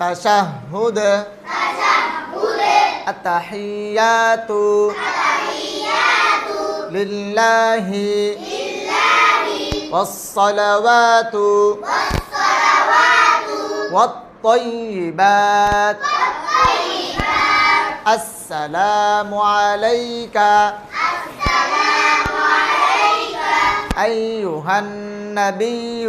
التشهد. التشهد التحيات. التحيات لله. لله والصلوات. والصلوات والطيبات. والطيبات السلام عليك السلام عليك. أيها النبي.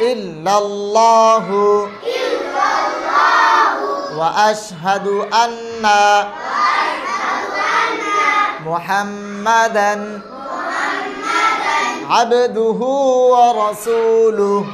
إلا الله وأشهد أن محمدا عبده ورسوله